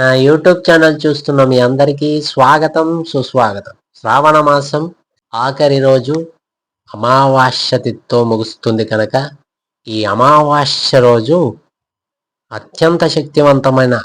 నా YouTube channel చూస్తున్న మీ అందరికీ స్వాగతం సుస్వాగతం. శ్రావణ మాసం ఆఖరి రోజు అమావాస్య తిథితో ముగుస్తుంది కనుక ఈ అమావాస్య రోజు అత్యంత శక్తివంతమైన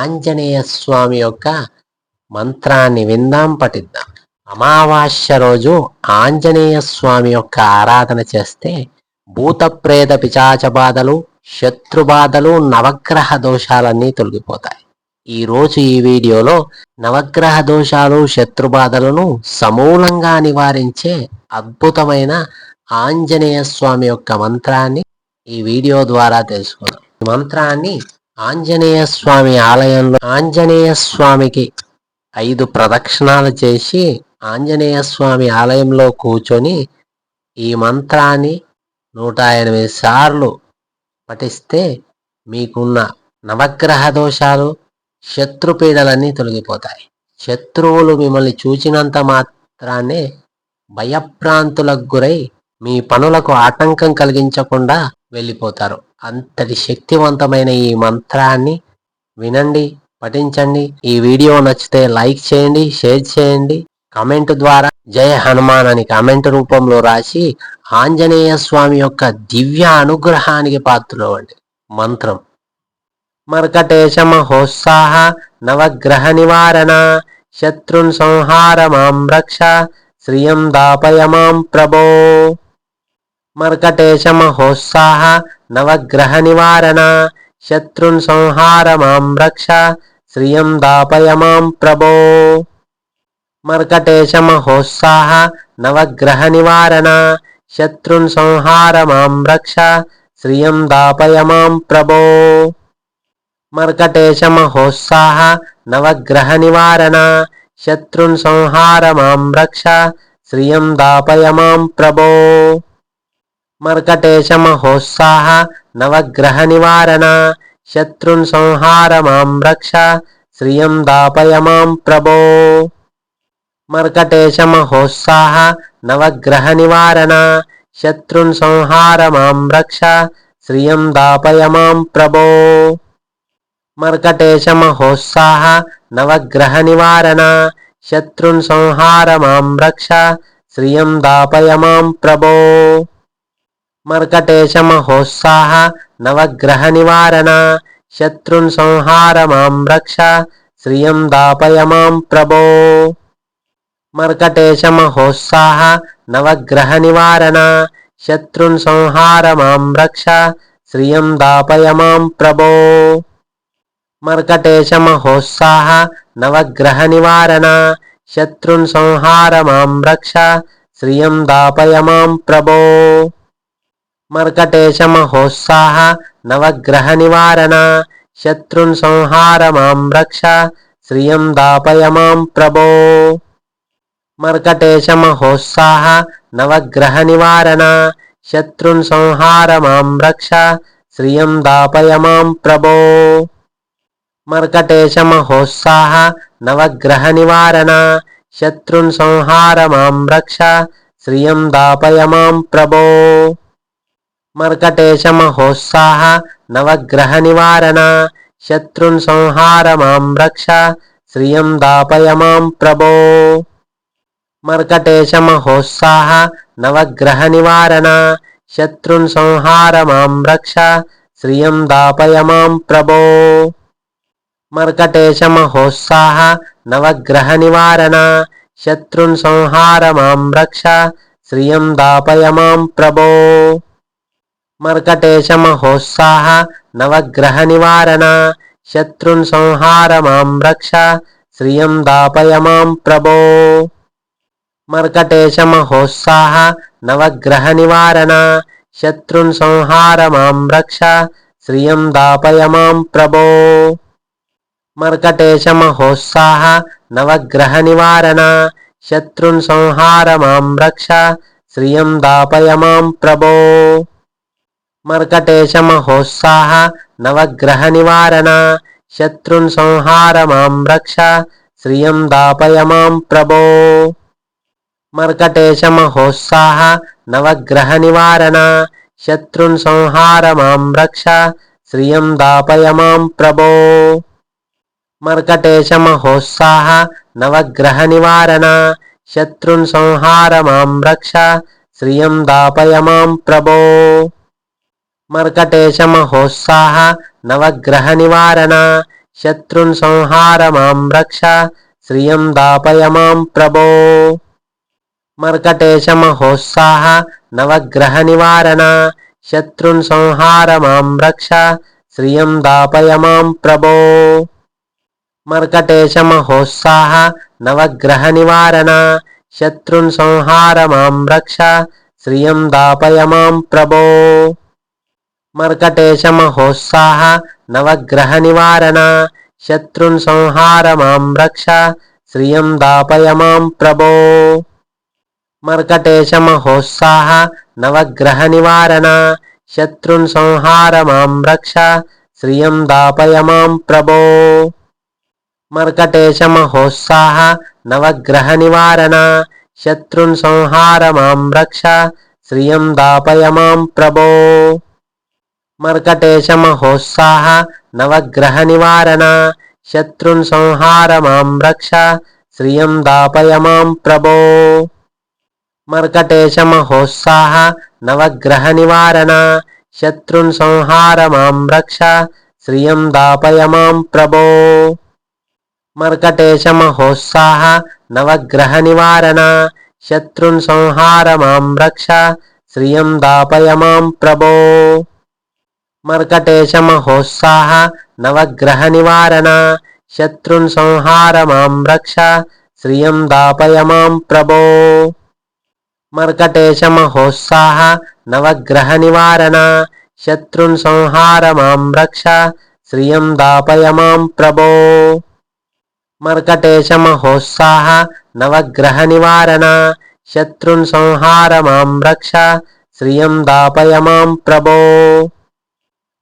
ఆంజనేయ స్వామి యొక్క మంత్రాన్ని విందాం పఠిద్దాం. అమావాస్య రోజు ఆంజనేయ స్వామి యొక్క ఆరాధన చేస్తే భూతప్రేత పిచాచ బాధలు శత్రుబాధలు నవగ్రహ దోషాలన్నీ తొలగిపోతాయి. ఈరోజు ఈ వీడియోలో నవగ్రహ దోషాలు శత్రుబాధలను సమూలంగా నివారించే అద్భుతమైన ఆంజనేయ స్వామి యొక్క మంత్రాన్ని ఈ వీడియో ద్వారా తెలుసుకుందాం. ఈ మంత్రాన్ని ఆంజనేయ స్వామి ఆలయంలో ఆంజనేయ స్వామికి ఐదు ప్రదక్షిణాలు చేసి ఆంజనేయ స్వామి ఆలయంలో కూర్చొని ఈ మంత్రాన్ని నూట ఎనిమిది సార్లు పఠిస్తే మీకున్న నవగ్రహ దోషాలు శత్రుపీడలన్నీ తొలగిపోతాయి. శత్రువులు మిమ్మల్ని చూచినంత మాత్రాన్నే భయప్రాంతులకు గురై మీ పనులకు ఆటంకం కలిగించకుండా వెళ్ళిపోతారు. అంతటి శక్తివంతమైన ఈ మంత్రాన్ని వినండి పఠించండి. ఈ వీడియో నచ్చితే లైక్ చేయండి షేర్ చేయండి. కామెంట్ ద్వారా జయ హనుమాన్ అని కామెంట్ రూపంలో రాసి ఆంజనేయ స్వామి యొక్క దివ్య అనుగ్రహానికి పాత్రలో మంత్రం. మర్కటేశ మహోత్సాహ నవగ్రహ నివారణ శత్రున్ సంహార మాం రక్ష శ్రియం దాపయ మాం ప్రభో మర్కటేశ మహోత్సాహ నవగ్రహ నివారణ శత్రున్ సంహార మాం రక్ష శ్రియం దాపయ మాం ప్రభో మర్కటేశ మహోత్సాహ నవగ్రహ నివారణ శత్రున్ సంహార మర్కటేశమహోత్సాహ నవగ్రహ నివారణ శత్రున్ సంహార మాం రక్ష శ్రియం దాపయ మాం ప్రభో మర్కటేశమహోత్సాహ నవగ్రహ నివారణ శత్రున్ సంహార మాం రక్ష శ్రియం దాపయ మాం ప్రభో మర్కటేశమహోత్సాహ నవగ్రహ నివారణ శత్రున్ సంహార మాం రక్ష శ్రియం దాపయ మాం ప్రభో మర్కటేశ మహోత్సాహ నవగ్రహ నివారణ శత్రున్ సంహార మాం రక్ష శ్రియం దాపయ మాం ప్రభో మర్కటేశ మహోత్సాహ నవగ్రహ నివారణ శత్రున్ సంహార మాం రక్ష శ్రియం దాపయ మాం ప్రభో మర్కటేశ మహోత్సాహ నవగ్రహ నివారణ శత్రున్ సంహార మర్కటేశమహోత్సాహ నవగ్రహ నివారణ శత్రున్ సంహార మాం రక్ష శ్రియం దాపయ మాం ప్రభో మర్కటేశమహోత్సాహ నవగ్రహ నివారణ శత్రున్ సంహార మాం రక్ష శ్రియం దాపయ మాం ప్రభో మర్కటేశమహోత్సాహ నవగ్రహ నివారణ శత్రున్ సంహార మాం రక్ష శ్రియం దాపయ మాం ప్రభో మర్కటేశ మహోత్సాహ నవగ్రహ నివారణ శత్రున్ సంహార మాం రక్ష శ్రియం దాపయ మాం ప్రభో మర్కటేశ మహోత్సాహ నవగ్రహ నివారణ శత్రున్ సంహార మాం రక్ష శ్రియం దాపయ మాం ప్రభో మర్కటేశ మహోత్సాహ నవగ్రహ నివారణ శత్రున్ సంహార మర్కటేశమహోత్సాహ నవగ్రహ నివారణ శత్రున్ సంహార మాం రక్ష శ్రియం దాపయ మాం ప్రభో మర్కటేశమహోత్సాహ నవగ్రహ నివారణ శత్రున్ సంహార మాం రక్ష శ్రియం దాపయ మాం ప్రభో మర్కటేశమహోత్సాహ నవగ్రహ నివారణ శత్రున్ సంహార మాం రక్ష శ్రియం దాపయ మాం ప్రభో మర్కటేశ మహోత్సాహ నవగ్రహ నివారణ శత్రున్ సంహార మాం రక్ష శ్రియం దాపయ మాం ప్రభో మర్కటేశ మహోత్సాహ నవగ్రహ నివారణ శత్రున్ సంహార మాం రక్ష శ్రియం దాపయ మాం ప్రభో మర్కటేశ మహోత్సాహ నవగ్రహ నివారణ శత్రున్ సంహార మర్కటేశ మహోత్సాహ నవగ్రహ నివారణ శత్రున్ సంహార మాం రక్ష శ్రియం దాపయ మాం ప్రభో మర్కటేశ మహోత్సాహ నవగ్రహ నివారణ శత్రున్ సంహార మాం రక్ష శ్రియం దాపయ మాం ప్రభో మర్కటేశ మహోత్సాహ నవగ్రహ నివారణ శత్రున్ సంహార మాం రక్ష శ్రియం దాపయ మాం ప్రభో మర్కటేశ మహోత్సాహ నవగ్రహ నివారణ శత్రున్ సంహార మాం రక్ష శ్రియం దాపయ మాం ప్రభో మర్కటేశ మహోత్సాహ నవగ్రహ నివారణ శత్రున్ సంహార మాం రక్ష శ్రియం దాపయ మాం ప్రభో మర్కటేశ మహోత్సాహ నవగ్రహ నివారణ శత్రున్ సంహార మాం రక్ష శ్రియం దాపయ మాం ప్రభో మర్కటేశ మహోత్సాహ నవగ్రహ నివారణ శత్రున్ సంహార మాం రక్ష శ్రియం దాపయ మాం ప్రభో మర్కటేశ మహోత్సాహ నవగ్రహ నివారణ శత్రున్ సంహార మాం రక్ష శ్రియం దాపయ మాం ప్రభో మర్కటేశ మహోత్సాహ నవగ్రహ నివారణ శత్రున్ సంహార మాం రక్ష శ్రియం దాపయ మాం ప్రభో మర్కటేశ మహోత్సాహ నవగ్రహ నివారణ శత్రున్ సంహార మాం రక్ష శ్రియం దాపయ మాం ప్రభో మర్కటేశ మహోత్సాహ నవగ్రహ నివారణ శత్రున్ సంహార మాం రక్ష శ్రియం దాపయ మాం ప్రభో మర్కటేశ మహోత్సాహ నవగ్రహ నివారణ శత్రున్ సంహార మాం రక్ష శ్రియం దాపయ మాం ప్రభో మర్కటేశ మహోత్సాహ నవగ్రహ నివారణ శత్రున్ సంహార మాం రక్ష శ్రియం దాపయ మాం ప్రభో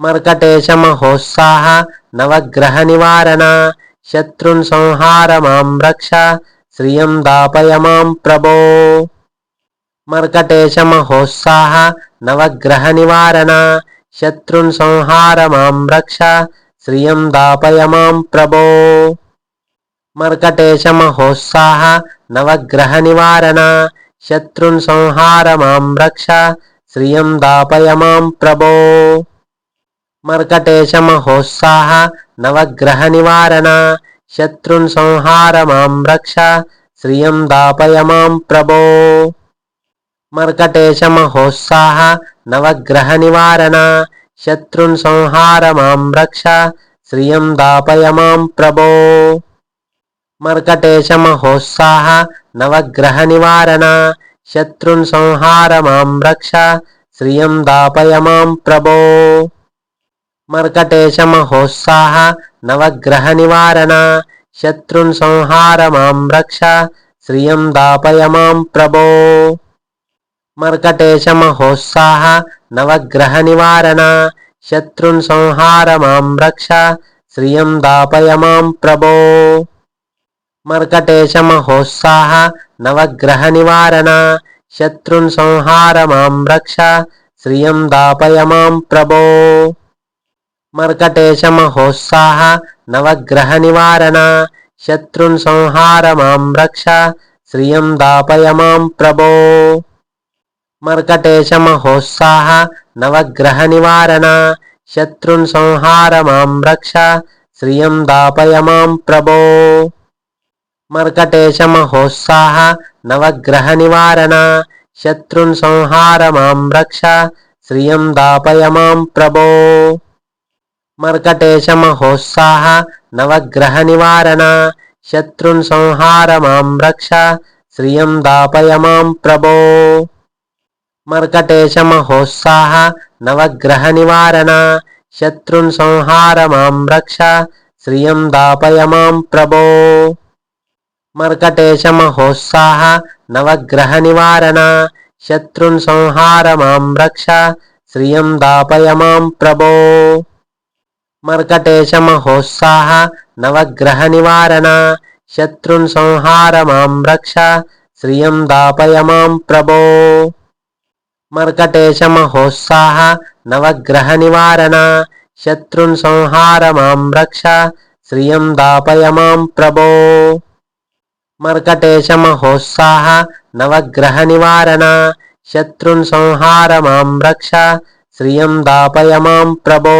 మర్కటేశ మహోత్సాహ నవగ్రహ నివారణ శత్రున్ సంహార మాం రక్ష శ్రియం దాపయ మాం ప్రభో మర్కటేశ మహోత్సాహ నవగ్రహ నివారణ శత్రున్ సంహార మాం రక్ష శ్రియం దాపయ మాం ప్రభో మర్కటేశ మహోత్సాహ నవగ్రహ నివారణ శత్రున్ సంహార మాం రక్ష శ్రియం దాపయ మాం ప్రభో మర్కటేశ మహోత్సాహ నవగ్రహ నివారణ శత్రున్ సంహార మాం రక్ష శ్రియం దాపయ మాం ప్రభో మర్కటేశ మహోత్సాహ నవగ్రహ నివారణ శత్రున్ సంహార మర్కటేశ మహోత్సాహ నవగ్రహ నివారణ శత్రున్ సంహార మాం రక్ష శ్రియం దాపయ మాం ప్రభో మర్కటేశ మహోత్సాహ నవగ్రహ నివారణ శత్రున్ సంహార మాం రక్ష శ్రియం దాపయ మాం ప్రభో మర్కటేశ మహోత్సాహ నవగ్రహ నివారణ శత్రున్ సంహార మాం రక్ష శ్రియం దాపయ మాం ప్రభో మర్కటేశ మహోత్సాహ నవగ్రహ నివారణ శత్రున్ సంహార మాం రక్ష శ్రియం దాపయ మాం ప్రభో మర్కటేశ మహోత్సాహ నవగ్రహ నివారణ శత్రున్ సంహార మాం రక్ష శ్రియం దాపయ మాం ప్రభో మర్కటేశ మహోత్సాహ నవగ్రహ నివారణ శత్రున్ సంహార మాం రక్ష శ్రియం దాపయ మాం ప్రభో మర్కటేశ మహోత్సాహ నవగ్రహ నివారణ శత్రున్ సంహార మాం రక్ష శ్రియం దాపయ మాం ప్రభో మర్కటేశ మహోత్సాహ నవగ్రహ నివారణ శత్రున్ సంహార మాం రక్ష శ్రియం దాపయ మాం ప్రభో మర్కటేశ మహోత్సాహ నవగ్రహ నివారణ శత్రున్ సంహార మాం రక్ష శ్రియం దాపయ మాం ప్రభో మర్కటేశమహోత్సాహ నవగ్రహ నివారణ శత్రున్ సంహార మాం రక్ష శ్రియం దాపయ మాం ప్రభో మర్కటేశమహోత్సాహ నవగ్రహ నివారణ శత్రున్ సంహార మాం రక్ష శ్రియం దాపయ మాం ప్రభో మర్కటేశమహోత్సాహ నవగ్రహ నివారణ శత్రున్ సంహార మాం రక్ష శ్రియం దాపయ మాం ప్రభో మర్కటేశ మహోత్సాహ నవగ్రహ నివారణ శత్రున్ సంహార మాం రక్ష శ్రియం దాపయ మాం ప్రభో